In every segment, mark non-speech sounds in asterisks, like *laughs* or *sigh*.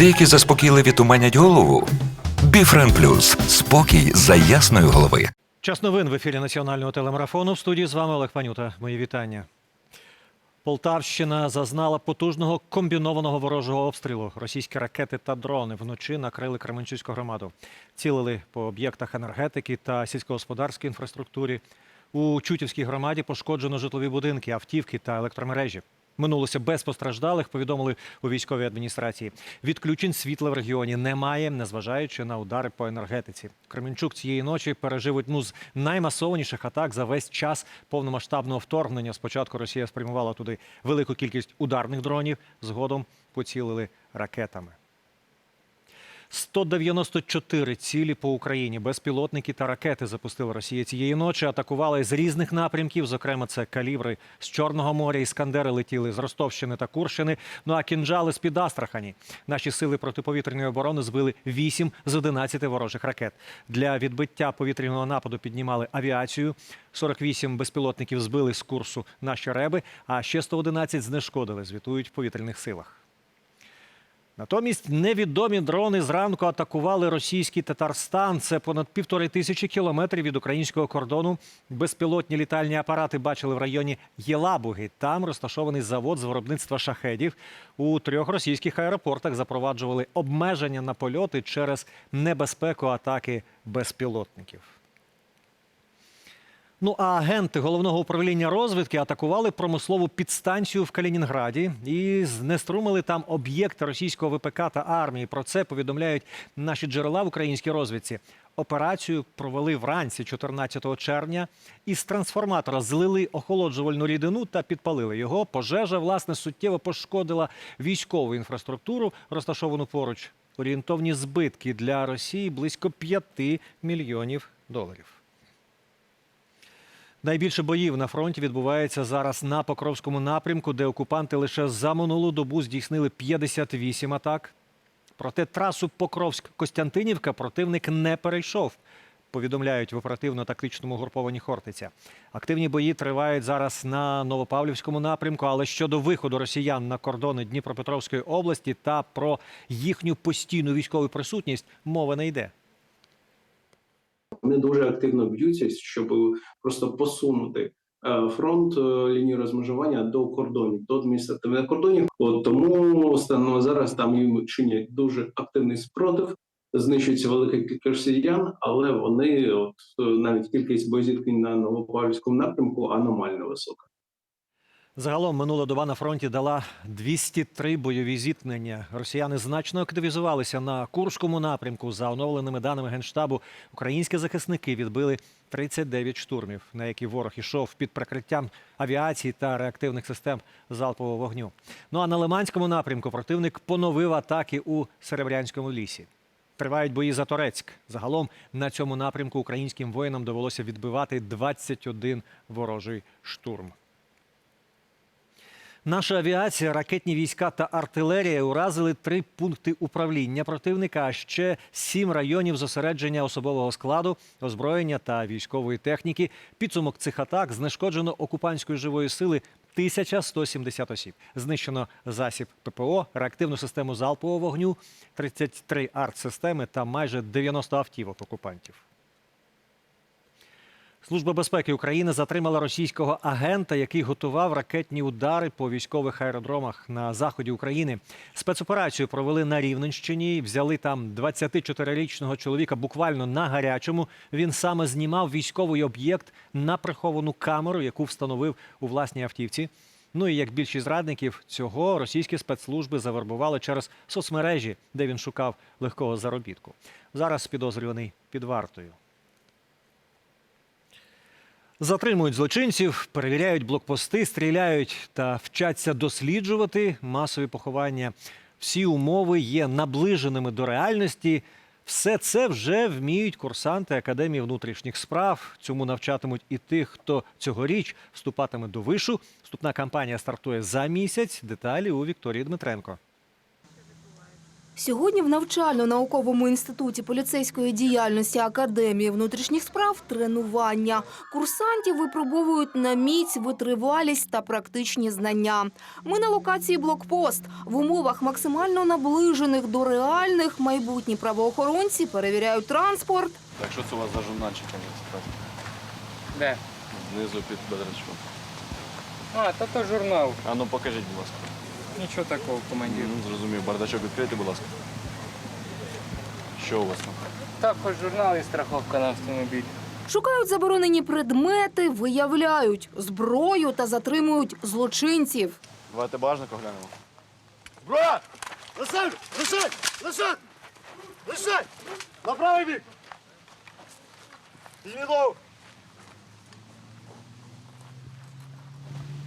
Деякі заспокійливі туманять голову. Біфрен Плюс спокій за ясної голови. Час новин в ефірі національного телемарафону. В студії з вами Олег Панюта. Мої вітання. Полтавщина зазнала потужного комбінованого ворожого обстрілу. Російські ракети та дрони вночі накрили Кременчуцьку громаду. Цілили по об'єктах енергетики та сільськогосподарській інфраструктурі. У Чутівській громаді пошкоджено житлові будинки, автівки та електромережі. Минулося без постраждалих, повідомили у військовій адміністрації. Відключень світла в регіоні немає, незважаючи на удари по енергетиці. Кременчук цієї ночі пережив одну з наймасованіших атак за весь час повномасштабного вторгнення. Спочатку Росія спрямувала туди велику кількість ударних дронів, згодом поцілили ракетами. 194 цілі по Україні. Безпілотники та ракети запустила Росія цієї ночі. Атакували з різних напрямків. Зокрема, це калібри з Чорного моря. Іскандери летіли з Ростовщини та Курщини. Ну а кінжали з під Астрахані. Наші сили протиповітряної оборони збили 8 з 11 ворожих ракет. Для відбиття повітряного нападу піднімали авіацію. 48 безпілотників збили з курсу наші реби, а ще 111 знешкодили. Звітують в повітряних силах. Натомість невідомі дрони зранку атакували російський Татарстан. Це понад півтори тисячі кілометрів від українського кордону. Безпілотні літальні апарати бачили в районі Єлабуги. Там розташований завод з виробництва шахедів. У трьох російських аеропортах запроваджували обмеження на польоти через небезпеку атаки безпілотників. Ну а агенти головного управління розвідки атакували промислову підстанцію в Калінінграді і знеструмили там об'єкт російського ВПК та армії. Про це повідомляють наші джерела в українській розвідці. Операцію провели вранці 14 червня. Із трансформатора злили охолоджувальну рідину та підпалили його. Пожежа власне суттєво пошкодила військову інфраструктуру, розташовану поруч. Орієнтовні збитки для Росії близько 5 мільйонів доларів. Найбільше боїв на фронті відбувається зараз на Покровському напрямку, де окупанти лише за минулу добу здійснили 58 атак. Проте трасу Покровськ-Костянтинівка противник не перейшов. Повідомляють в оперативно-тактичному груповані Хортиця. Активні бої тривають зараз на Новопавлівському напрямку, але щодо виходу росіян на кордони Дніпропетровської області та про їхню постійну військову присутність мова не йде. Вони дуже активно б'ються, щоб просто посунути е, фронт е, лінію розмежування до кордонів, до адміністративних кордонів. От тому станом зараз там їм чинять дуже активний спротив. Знищується велика кількість росіян, але вони от навіть кількість боєзіткнень на Новопавлівському напрямку аномально висока. Загалом минула доба на фронті дала 203 бойові зіткнення. Росіяни значно активізувалися на Курському напрямку. За оновленими даними генштабу, українські захисники відбили 39 штурмів, на які ворог ішов під прикриттям авіації та реактивних систем залпового вогню. Ну а на Лиманському напрямку противник поновив атаки у Серебрянському лісі. Тривають бої за Торецьк. Загалом на цьому напрямку українським воїнам довелося відбивати 21 ворожий штурм. Наша авіація, ракетні війська та артилерія уразили три пункти управління противника, а ще сім районів зосередження особового складу, озброєння та військової техніки. Підсумок цих атак знешкоджено окупантської живої сили 1170 осіб. Знищено засіб ППО, реактивну систему залпового вогню, 33 артсистеми та майже 90 автівок окупантів. Служба безпеки України затримала російського агента, який готував ракетні удари по військових аеродромах на заході України. Спецоперацію провели на Рівненщині. Взяли там 24-річного чоловіка буквально на гарячому. Він саме знімав військовий об'єкт на приховану камеру, яку встановив у власній автівці. Ну і як більшість зрадників, цього російські спецслужби завербували через соцмережі, де він шукав легкого заробітку. Зараз підозрюваний під вартою. Затримують злочинців, перевіряють блокпости, стріляють та вчаться досліджувати масові поховання. Всі умови є наближеними до реальності. Все це вже вміють курсанти Академії внутрішніх справ. Цьому навчатимуть і тих, хто цьогоріч вступатиме до вишу. Вступна кампанія стартує за місяць. Деталі у Вікторії Дмитренко. Сьогодні в навчально-науковому інституті поліцейської діяльності Академії внутрішніх справ тренування. Курсантів випробовують на міць, витривалість та практичні знання. Ми на локації блокпост. В умовах максимально наближених до реальних майбутні правоохоронці перевіряють транспорт, Так, що це у вас за журнальчик? Де? Знизу під бедрачком. А, та то журнал. А ну покажіть, будь ласка. Нічого такого, командир. Ну, зрозумів, бардачок відкрийте, будь ласка. Що у вас там? Також журнал і страховка на автомобіль. шукають заборонені предмети, виявляють зброю та затримують злочинців. Давайте бажник оглянемо. Зброя! Лишать! Лишать! Лишать! Лишать! На правий бік! Візьміть!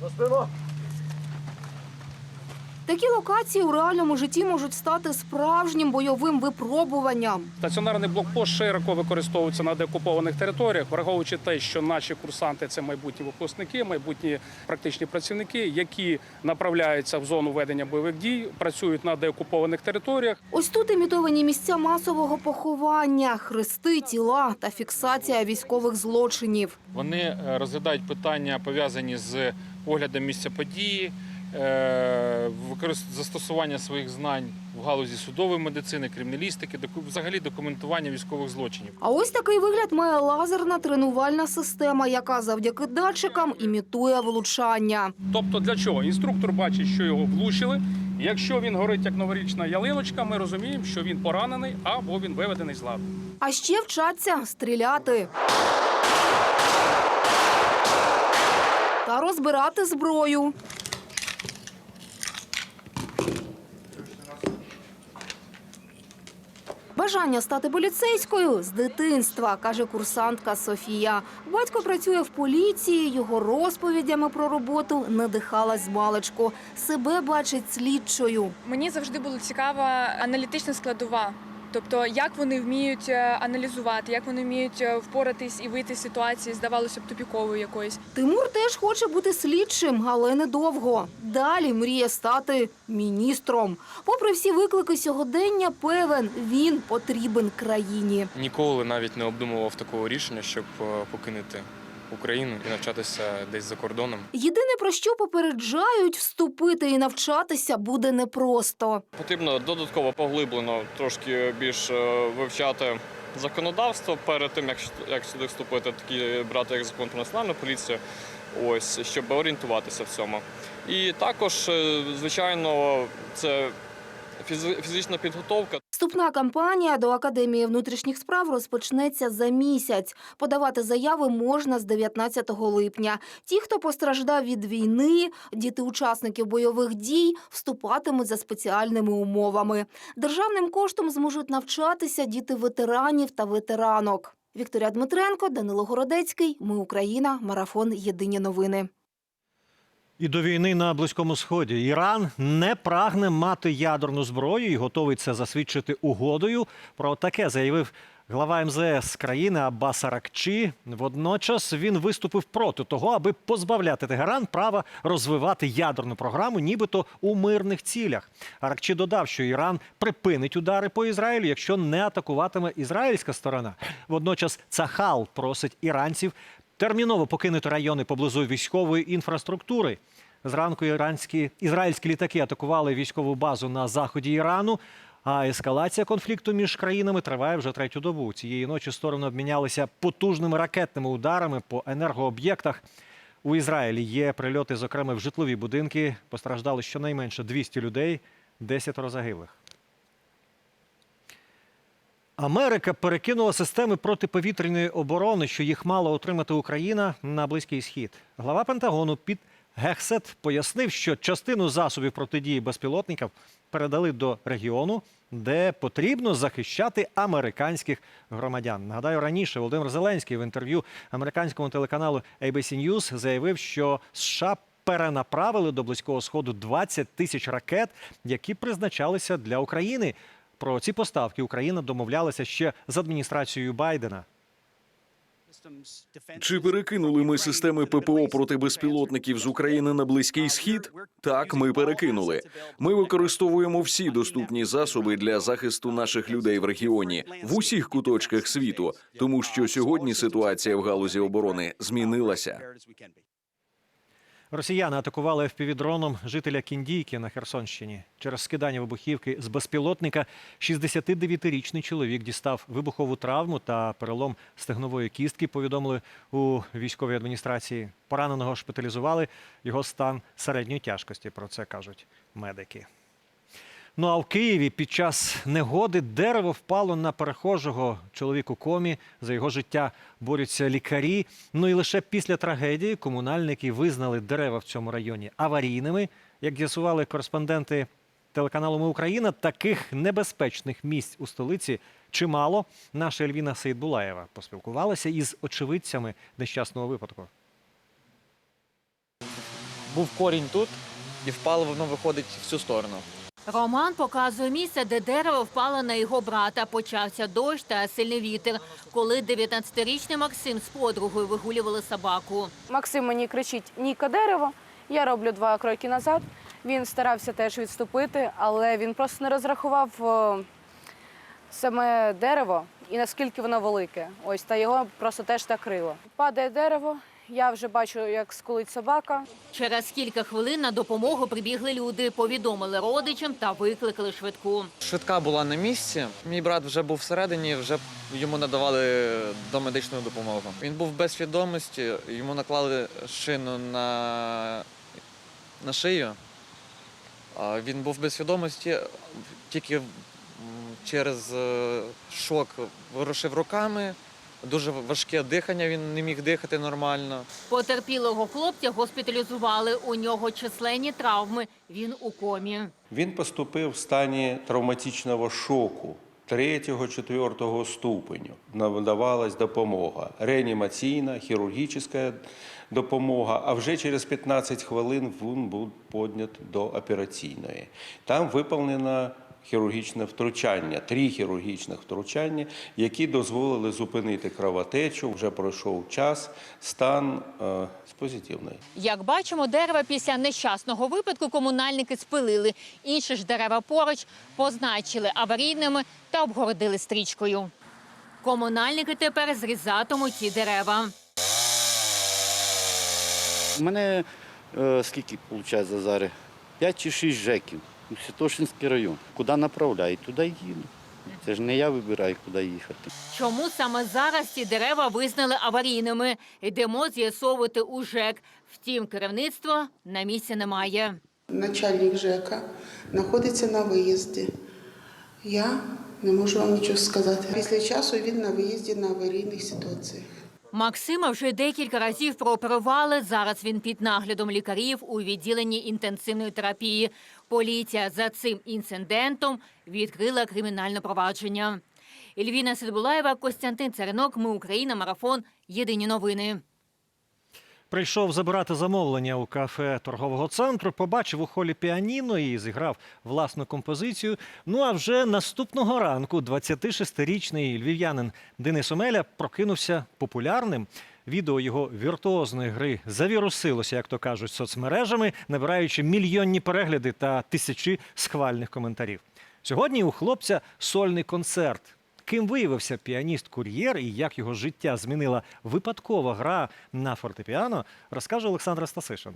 На спину! Такі локації у реальному житті можуть стати справжнім бойовим випробуванням. Стаціонарний блокпост широко використовується на деокупованих територіях, враховуючи те, що наші курсанти це майбутні випускники, майбутні практичні працівники, які направляються в зону ведення бойових дій, працюють на деокупованих територіях. Ось тут імітовані місця масового поховання, хрести, тіла та фіксація військових злочинів. Вони е, розглядають питання пов'язані з оглядом місця події, застосування своїх знань в галузі судової медицини, криміналістики, взагалі документування військових злочинів. А ось такий вигляд має лазерна тренувальна система, яка завдяки датчикам імітує влучання. Тобто для чого? Інструктор бачить, що його влучили. Якщо він горить як новорічна ялиночка, ми розуміємо, що він поранений або він виведений з ладу. А ще вчаться стріляти. Та розбирати зброю. Бажання стати поліцейською з дитинства, каже курсантка Софія. Батько працює в поліції, його розповідями про роботу надихалась з маличку. Себе бачить слідчою. Мені завжди було цікава аналітична складова. Тобто, як вони вміють е, аналізувати, як вони вміють е, впоратись і вийти з ситуації, здавалося б, тупікової якоїсь. Тимур теж хоче бути слідчим, але недовго. Далі мріє стати міністром. Попри всі виклики сьогодення, певен, він потрібен країні. Ніколи навіть не обдумував такого рішення, щоб е, покинути Україну і навчатися десь за кордоном. Єдине про що попереджають, вступити і навчатися буде непросто. Потрібно додатково поглиблено трошки більш е, вивчати законодавство перед тим, як, як сюди вступити, такі брати як закон про національну поліцію, ось щоб орієнтуватися в цьому. І також, е, звичайно, це фізи- фізична підготовка. Вступна кампанія до Академії внутрішніх справ розпочнеться за місяць. Подавати заяви можна з 19 липня. Ті, хто постраждав від війни, діти учасників бойових дій, вступатимуть за спеціальними умовами. Державним коштом зможуть навчатися діти ветеранів та ветеранок. Вікторія Дмитренко, Данило Городецький. Ми Україна. Марафон. Єдині новини. І до війни на Близькому Сході Іран не прагне мати ядерну зброю і готовий це засвідчити угодою. Про таке заявив глава МЗС країни Аббас Аракчі. Водночас він виступив проти того, аби позбавляти Тегеран права розвивати ядерну програму, нібито у мирних цілях. Аракчі додав, що Іран припинить удари по Ізраїлю, якщо не атакуватиме ізраїльська сторона. Водночас Цахал просить іранців терміново покинути райони поблизу військової інфраструктури. Зранку іранські ізраїльські літаки атакували військову базу на заході Ірану. А ескалація конфлікту між країнами триває вже третю добу. Цієї ночі сторони обмінялися потужними ракетними ударами по енергооб'єктах. У Ізраїлі є прильоти, зокрема в житлові будинки. Постраждали щонайменше 200 людей, 10 загиблих. Америка перекинула системи протиповітряної оборони, що їх мала отримати Україна на близький схід. Глава Пентагону Піт Гексет пояснив, що частину засобів протидії безпілотників передали до регіону, де потрібно захищати американських громадян. Нагадаю, раніше Володимир Зеленський в інтерв'ю американському телеканалу ABC News заявив, що США перенаправили до близького сходу 20 тисяч ракет, які призначалися для України. Про ці поставки Україна домовлялася ще з адміністрацією Байдена. Чи перекинули ми системи ППО проти безпілотників з України на близький схід? Так, ми перекинули. Ми використовуємо всі доступні засоби для захисту наших людей в регіоні в усіх куточках світу, тому що сьогодні ситуація в галузі оборони змінилася. Росіяни атакували FPV-дроном жителя Кіндійки на Херсонщині. Через скидання вибухівки з безпілотника 69-річний чоловік дістав вибухову травму та перелом стегнової кістки. Повідомили у військовій адміністрації. Пораненого шпиталізували. Його стан середньої тяжкості. Про це кажуть медики. Ну а в Києві під час негоди дерево впало на перехожого чоловік у комі. За його життя борються лікарі. Ну і лише після трагедії комунальники визнали дерева в цьому районі аварійними. Як з'ясували кореспонденти телеканалу Ми Україна, таких небезпечних місць у столиці чимало. Наша Ельвіна Сейдбулаєва поспілкувалася із очевидцями нещасного випадку. Був корінь тут і впало воно виходить в цю сторону. Роман показує місце, де дерево впало на його брата. Почався дощ та сильний вітер, коли 19-річний Максим з подругою вигулювали собаку. Максим мені кричить Ніка дерево. Я роблю два кроки назад. Він старався теж відступити, але він просто не розрахував саме дерево і наскільки воно велике. Ось та його просто теж так крило. Падає дерево. Я вже бачу, як скулить собака. Через кілька хвилин на допомогу прибігли люди, повідомили родичам та викликали швидку. Швидка була на місці. Мій брат вже був всередині, вже йому надавали домедичну допомогу. Він був без свідомості, йому наклали шину на, на шию. Він був без свідомості, тільки через е, шок ворушив руками. Дуже важке дихання, він не міг дихати нормально. Потерпілого хлопця госпіталізували. У нього численні травми. Він у комі. Він поступив в стані травматичного шоку 3-4 ступеню. Надавалась допомога. Реанімаційна, хірургічна допомога. А вже через 15 хвилин він був піднят до операційної. Там виповнено хірургічне втручання, три хірургічних втручання, які дозволили зупинити кровотечу. Вже пройшов час, стан е, позитивний. Як бачимо, дерева після нещасного випадку комунальники спилили. Інші ж дерева поруч позначили аварійними та обгородили стрічкою. Комунальники тепер зрізатимуть ці дерева. У мене е, скільки виходить за зараз? П'ять чи шість жеків. Святошинський район. Куди направляють, туди їду. Це ж не я вибираю, куди їхати. Чому саме зараз ці дерева визнали аварійними? Йдемо з'ясовувати у ЖЕК. Втім, керівництва на місці немає. Начальник ЖЕКа знаходиться на виїзді. Я не можу вам нічого сказати. Після часу він на виїзді на аварійних ситуаціях. Максима вже декілька разів прооперували. Зараз він під наглядом лікарів у відділенні інтенсивної терапії. Поліція за цим інцидентом відкрила кримінальне провадження. Ільвіна Сидбулаєва, Костянтин Царинок. Ми Україна. Марафон. Єдині новини. Прийшов забирати замовлення у кафе торгового центру, побачив у холі піаніно і зіграв власну композицію. Ну а вже наступного ранку 26-річний львів'янин Денис Омеля прокинувся популярним. Відео його віртуозної гри завірусилося, як то кажуть, соцмережами, набираючи мільйонні перегляди та тисячі схвальних коментарів. Сьогодні у хлопця сольний концерт. Ким виявився піаніст-кур'єр і як його життя змінила випадкова гра на фортепіано, розкаже Олександра Стасишин.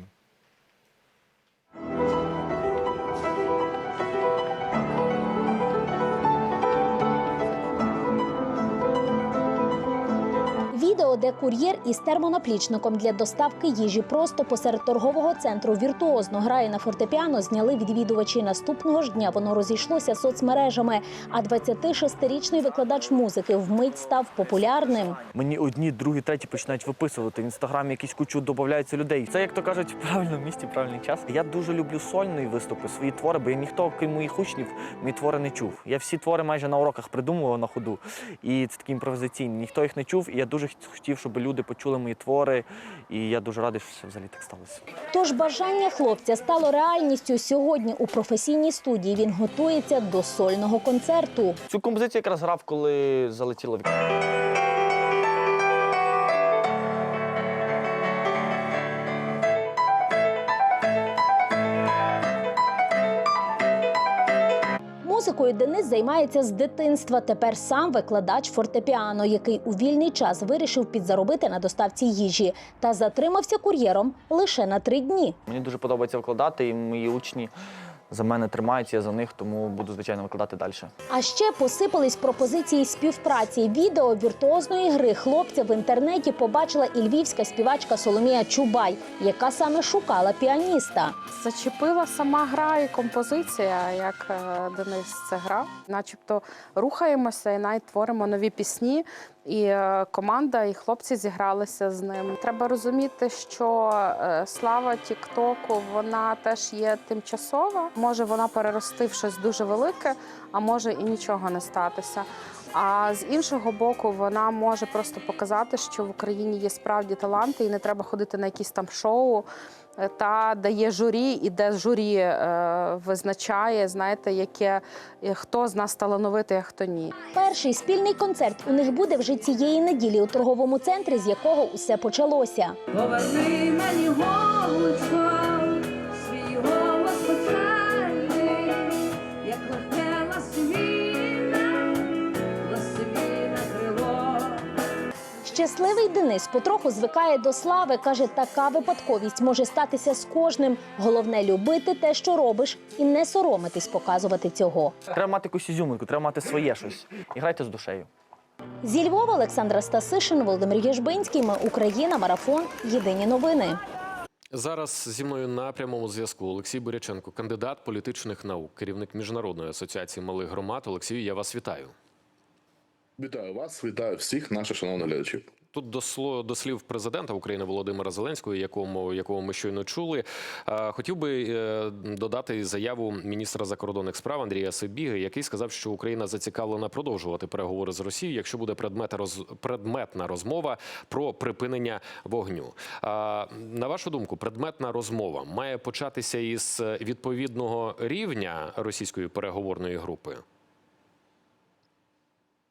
Відео, де кур'єр із термонаплічником для доставки їжі просто посеред торгового центру віртуозно грає на фортепіано, зняли відвідувачі наступного ж дня. Воно розійшлося соцмережами. А 26-річний викладач музики вмить став популярним. Мені одні, другі, треті починають виписувати в інстаграмі якісь кучу додається людей. Це як то кажуть, *laughs* в правильному місці, правильний час. Я дуже люблю сольні виступи, свої твори, бо я ніхто, крім моїх учнів, мої твори не чув. Я всі твори майже на уроках придумував на ходу. І це такі імпровізаційні. Ніхто їх не чув. І я дуже хотів, щоб люди почули мої твори. І я дуже радий, що це взагалі так сталося. Тож бажання хлопця стало реальністю. Сьогодні у професійній студії він готується до сольного концерту. Цю композицію якраз грав, коли залетіло вікно. Музикою Денис займається з дитинства. Тепер сам викладач фортепіано, який у вільний час вирішив підзаробити на доставці їжі та затримався кур'єром лише на три дні. Мені дуже подобається викладати, і мої учні за мене тримаються, я за них, тому буду звичайно викладати далі. А ще посипались пропозиції співпраці. Відео віртуозної гри хлопця в інтернеті побачила і львівська співачка Соломія Чубай, яка саме шукала піаніста. Зачепила сама гра і композиція, як е, Денис це грав. Начебто рухаємося і навіть творимо нові пісні. І е, команда, і хлопці зігралися з ним. Треба розуміти, що е, слава Тіктоку вона теж є тимчасова. Може вона перерости в щось дуже велике, а може і нічого не статися. А з іншого боку, вона може просто показати, що в Україні є справді таланти, і не треба ходити на якісь там шоу. Е, Та дає журі, і де журі е, визначає, знаєте, яке е, хто з нас талановитий, а хто ні. Перший спільний концерт у них буде вже цієї неділі у торговому центрі, з якого усе почалося. Поверни мені голубко, Щасливий Денис потроху звикає до слави. каже, така випадковість може статися з кожним. Головне любити те, що робиш, і не соромитись показувати цього. Треба мати якусь ізюминку, треба мати своє щось. І грайте з душею. Зі Львова Олександра Стасишин, Володимир Єжбинський. Ми Україна. Марафон. Єдині новини. Зараз зі мною на прямому зв'язку Олексій Буряченко, кандидат політичних наук, керівник міжнародної асоціації малих громад. Олексію, я вас вітаю. Вітаю вас, вітаю всіх наших шановних глядачів. Тут до сло до слів президента України Володимира Зеленського, якому якого ми щойно чули. Хотів би е, додати заяву міністра закордонних справ Андрія Сибіги, який сказав, що Україна зацікавлена продовжувати переговори з Росією, якщо буде предмета роз, предметна розмова про припинення вогню. На вашу думку, предметна розмова має початися із відповідного рівня російської переговорної групи.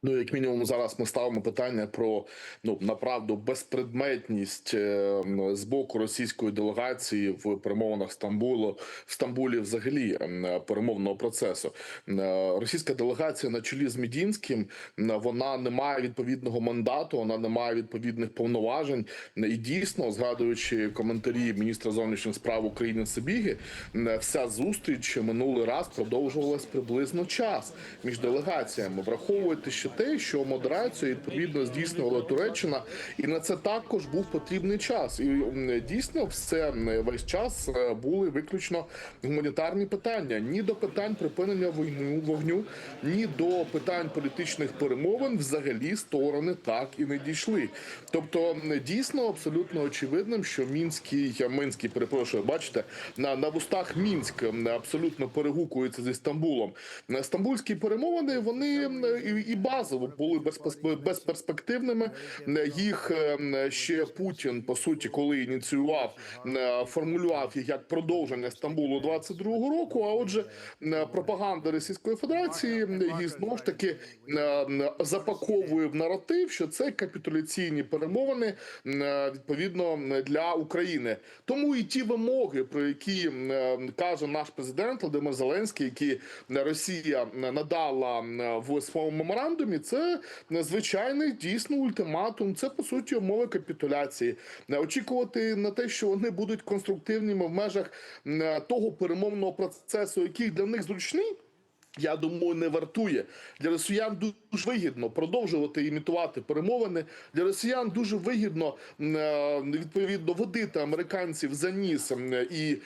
Ну, як мінімум, зараз ми ставимо питання про ну направду безпредметність е, з боку російської делегації в перемовинах Стамбулу в Стамбулі, взагалі перемовного процесу. Е, Російська делегація на чолі з Мідінським вона не має відповідного мандату, вона не має відповідних повноважень. І дійсно, згадуючи коментарі міністра зовнішніх справ України Сибіги, вся зустріч минулий раз продовжувалась приблизно час між делегаціями. Враховуйте, що те, що модерацію відповідно здійснювала Туреччина, і на це також був потрібний час. І дійсно, все весь час е, були виключно гуманітарні питання. Ні до питань припинення війни вогню, ні до питань політичних перемовин, взагалі сторони так і не дійшли. Тобто, дійсно абсолютно очевидним, що мінський я мінський, перепрошую, бачите, на, на вустах Мінськ абсолютно перегукується зі Стамбулом. Стамбульські перемовини вони і, і базово були безперспективними. Їх е, ще Путін, по суті, коли ініціював, е, формулював їх як продовження Стамбулу 22-го року. А отже, е, пропаганда Російської Федерації її знову ж таки е, запаковує в наратив, що це капітуляційні перемовини відповідно для України. Тому і ті вимоги, про які каже наш президент Володимир Зеленський, які Росія надала в своєму меморандумі, це звичайний дійсно ультиматум. Це по суті умови капітуляції. Е, Очікувати на те, що вони будуть конструктивними в межах е, того перемовного процесу, який для них зручний. Я думаю, не вартує для росіян дуже вигідно продовжувати імітувати перемовини. Для росіян дуже вигідно е, відповідно водити американців за ніс і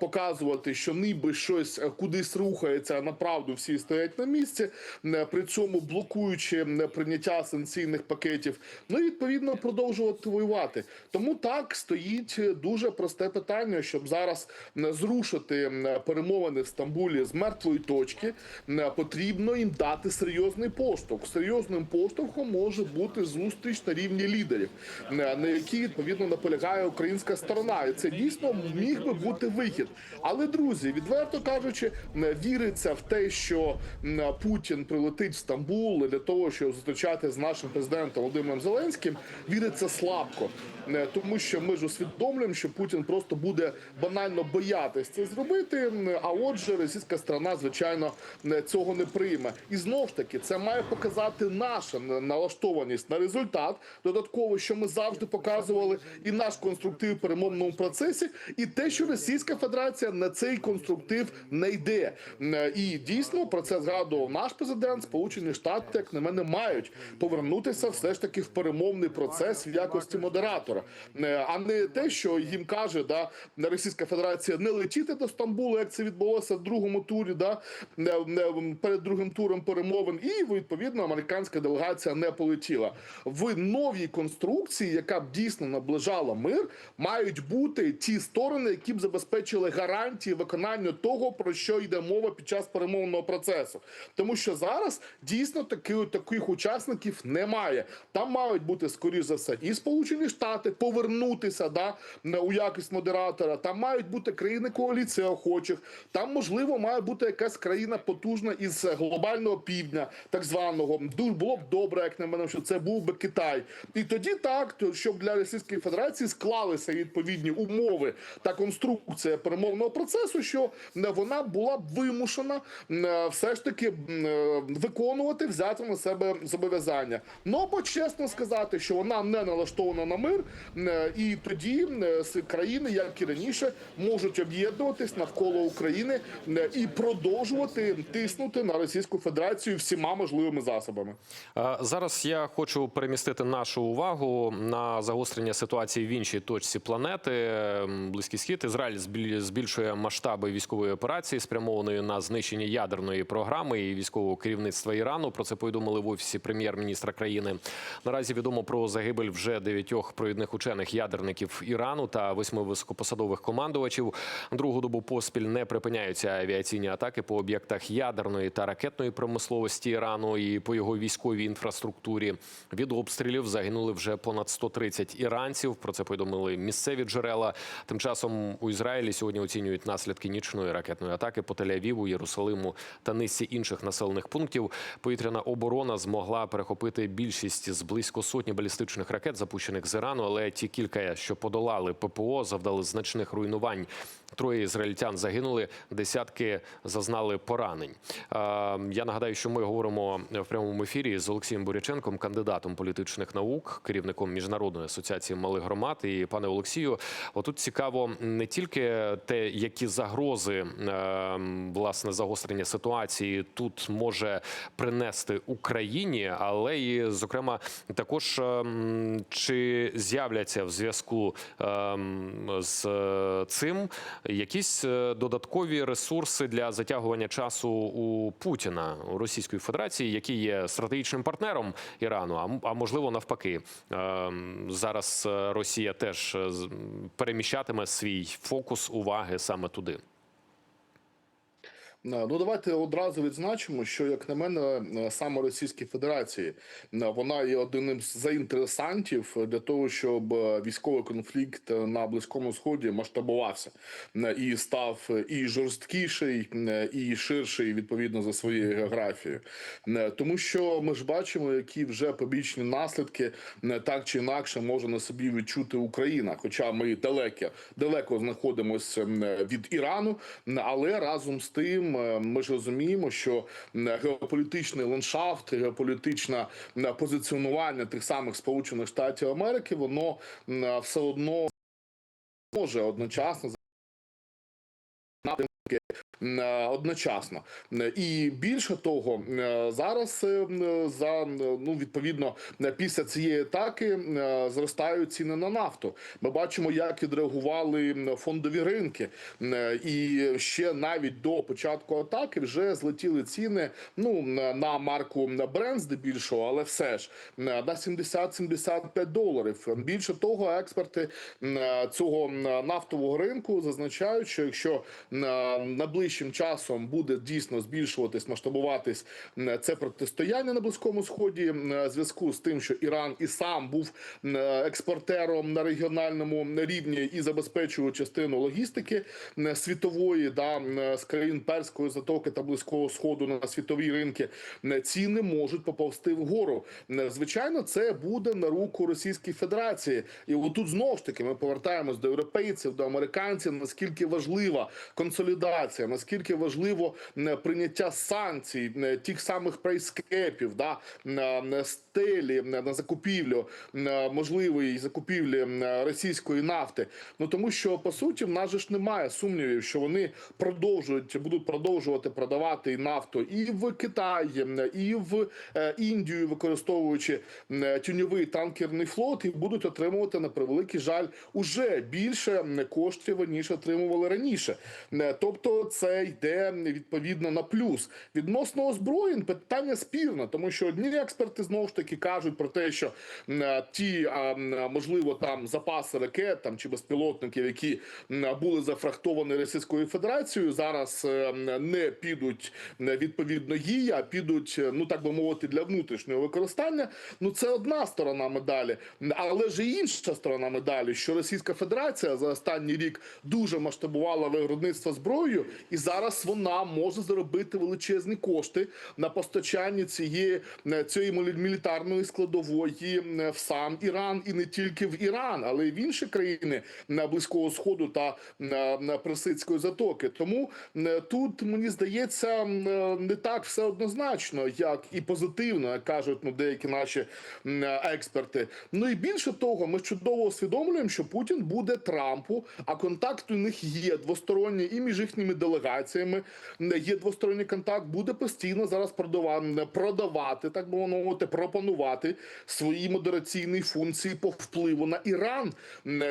показувати, що ніби щось е, кудись рухається, а направду всі стоять на місці, м, при цьому блокуючи прийняття санкційних пакетів. Ну і відповідно продовжувати воювати. Тому так стоїть дуже просте питання, щоб зараз зрушити перемовини в Стамбулі з мертвої точки. Е, потрібно їм дати серйозний поштовх. Серйозним поштовхом може бути зустріч на рівні лідерів, е, на якій відповідно наполягає українська сторона. І це дійсно міг би бути вихід. Але друзі, відверто кажучи, е, віриться в те, що Путін прилетить в Стамбул для того, щоб зустрічати з нашим президентом Володимиром Зеленським. Віриться слабко, Е, тому що ми ж усвідомлюємо, що Путін просто буде банально боятись це зробити. А отже, російська сторона, звичайно, е, цього не прийме. І знов ж таки, це має показати наша налаштованість на результат. Додатково, що ми завжди показували, і наш конструктив в перемовному процесі, і те, що Російська Федерація на цей конструктив не йде. І дійсно про це згадував наш президент. Сполучені Штати, як на мене, мають повернутися все ж таки в перемовний процес в якості модератора, а не те, що їм каже, да Російська Федерація не летіти до Стамбулу, як це відбулося в другому турі, да перед другим туром перемовин, і відповідно американська делегація не полетіла. В новій конструкції, яка б дійсно наближала мир, мають бути ті сторони, які б забезпечили гарантії виконання того, про що йде мова під час перемовного процесу. Тому що зараз дійсно таки, таких учасників немає. Там мають бути скоріш за все і Сполучені Штати повернутися да у якість модератора. Там мають бути країни коаліції охочих. Там можливо має бути якась країна потужна із глобального півдня, так званого. Було б добре, як на мене, що це був би Китай. І тоді так, щоб для Російської Федерації склалися відповідні умови та конструкція перемовного процесу, що вона була б вимушена е, все ж таки е, виконувати, взяти на себе зобов'язання. Ну або чесно сказати, що вона не налаштована на мир, е, і тоді країни, як і раніше, можуть об'єднуватись навколо України і продовжувати тиснути на Російську Федерацію всіма можливими засобами. Зараз я хочу перемістити нашу увагу на загострення ситуації в іншій точці планети. Близький схід Ізраїль збіль- збільшує масштаби військової операції, спрямованої на знищення ядерної програми і військового керівництва Ірану. Про це повідомили в офісі прем'єр-міністра країни. Наразі відомо про загибель вже дев'ятьох провідних учених ядерників Ірану та восьми високопосадових командувачів. Другу добу поспіль не припиняються авіаційні атаки по об'єктах ядерної та ракетної промисловості Ірану і по його військовій інфраструктурі. Від обстрілів загинули вже понад 130 іранців. Про це повідомили місцеві джерела. Тим часом у Ізраїлі сьогодні оцінюють наслідки нічної ракетної атаки по Тель-Авіву, Єрусалиму та низці інших населених пунктів. Повітряна оборона змогла перехопити більшість з близько сотні балістичних ракет, запущених з Ірану, але ті кілька, що подолали ППО, завдали значних руйнувань. Троє ізраїльтян загинули, десятки зазнали поранень. Е, Я нагадаю, що ми говоримо в прямому ефірі з Олексієм Буряченком, кандидатом політичних наук, керівником міжнародної асоціації малих громад. І пане Олексію, отут цікаво не тільки те, які загрози е, власне загострення ситуації тут може принести Україні, але і зокрема також ем, чи з'являться в зв'язку з е, цим якісь е, додаткові ресурси для затягування часу у Путіна у Російської Федерації, який є стратегічним партнером Ірану, а можливо навпаки, Ем, зараз е, Росія теж е, переміщатиме свій фокус уваги саме туди. Е, Ну давайте одразу відзначимо, що як на мене, е, саме Російській Федерації е, вона є одним з заінтересантів для того, щоб військовий конфлікт на близькому сході масштабувався і став і жорсткіший, і ширший відповідно за своєю географією, тому що ми ж бачимо, які вже побічні наслідки так чи інакше може на собі відчути Україна, хоча ми далеко далеко знаходимося від Ірану, але разом з тим ми ж розуміємо, що е, геополітичний ландшафт, геополітичне е, позиціонування тих самих Сполучених Штатів Америки, воно е, все одно може одночасно е, одночасно. Е, І більше того, е, зараз е, за ну відповідно після цієї атаки зростають ціни на нафту. Ми бачимо, як відреагували фондові ринки, і ще навіть до початку атаки вже злетіли ціни. Ну на на марку Brent здебільшого, але все ж на 70-75 доларів. Більше того, експерти цього нафтового ринку зазначають, що якщо е, найближчим часом буде дійсно збільшуватись, масштабуватись це протистояння на близькому сході, е, зв'язку з тим, що Іран і сам був е, експортером на регіональному рівні і забезпечував частину логістики світової, да е, з країн перської затоки та близького сходу на світові ринки, ціни можуть поповзти вгору. Звичайно, це буде на руку Російській Федерації, і отут знову ж таки ми повертаємось до європейців, до американців. Наскільки важлива консолідація, наскільки важливо прийняття санкцій, тих самих прайскепів, да, стелі на, закупівлю можливої закупівлі російської нафти. Ну тому що по суті в нас же ж немає сумнівів, що вони продовжують будуть продовжувати продавати нафту і в Китай, е, і в е, Індію, використовуючи тюньовий танкерний флот, і будуть отримувати на превеликий жаль уже більше коштів ніж отримували раніше. Тобто, це йде відповідно на плюс відносно озброєнь. Питання спірне, тому що одні експерти знову ж таки кажуть про те, що е, ті а, можливо там запаси ракет там чи безпілотників, які м, були зафрахтовані Російською Федерацією, зараз е, не підуть е, відповідно їй, а підуть, е, ну так би мовити, для внутрішнього використання. Ну це одна сторона медалі, але ж і інша сторона медалі, що Російська Федерація за останній рік дуже масштабувала виробництво зброєю, і зараз вона може заробити величезні кошти на постачанні цієї цієї мілі- мілітарної складової е, в сам Іран, і не тільки в Іран, але й в інші країни близького сходу та Персидської затоки. Тому е, тут мені здається е, не так все однозначно, як і позитивно, як кажуть ну деякі наші е, експерти. Ну і більше того, ми чудово усвідомлюємо, що Путін буде Трампу, а контакт у них є двосторонній і між їхніми делегаціями. М, Є двосторонній контакт, буде постійно зараз продава- продавати, так би мовити, пропонувати свої модераційні функції по впливу на Іран.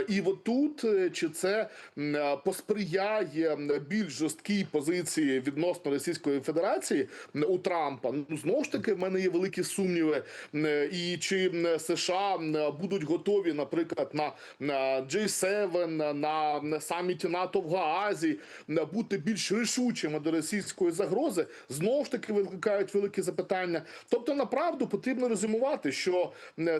І от тут е, чи це е, посприяє більш жорсткій позиції відносно Російської Федерації у Трампа. Ну знову ж таки, в мене є великі сумніви. І чи США будуть готові, наприклад, на, на G7, на, саміті НАТО в Гаазі бути більш рішучими до російської загрози, знову ж таки викликають великі запитання. Тобто, направду потрібно резюмувати, що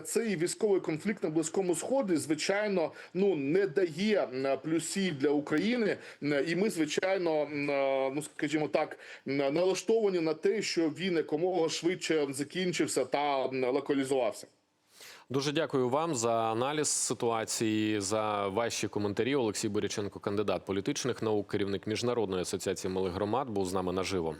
цей військовий конфлікт на близькому сході, звичайно, ну не дає плюсів для України, і ми, звичайно, е, ну скажімо так, налаштовані на те, що він якомога швидше закінчився та локалізувався. Дуже дякую вам за аналіз ситуації, за ваші коментарі. Олексій Боряченко, кандидат політичних наук, керівник міжнародної асоціації малих громад, був з нами наживо.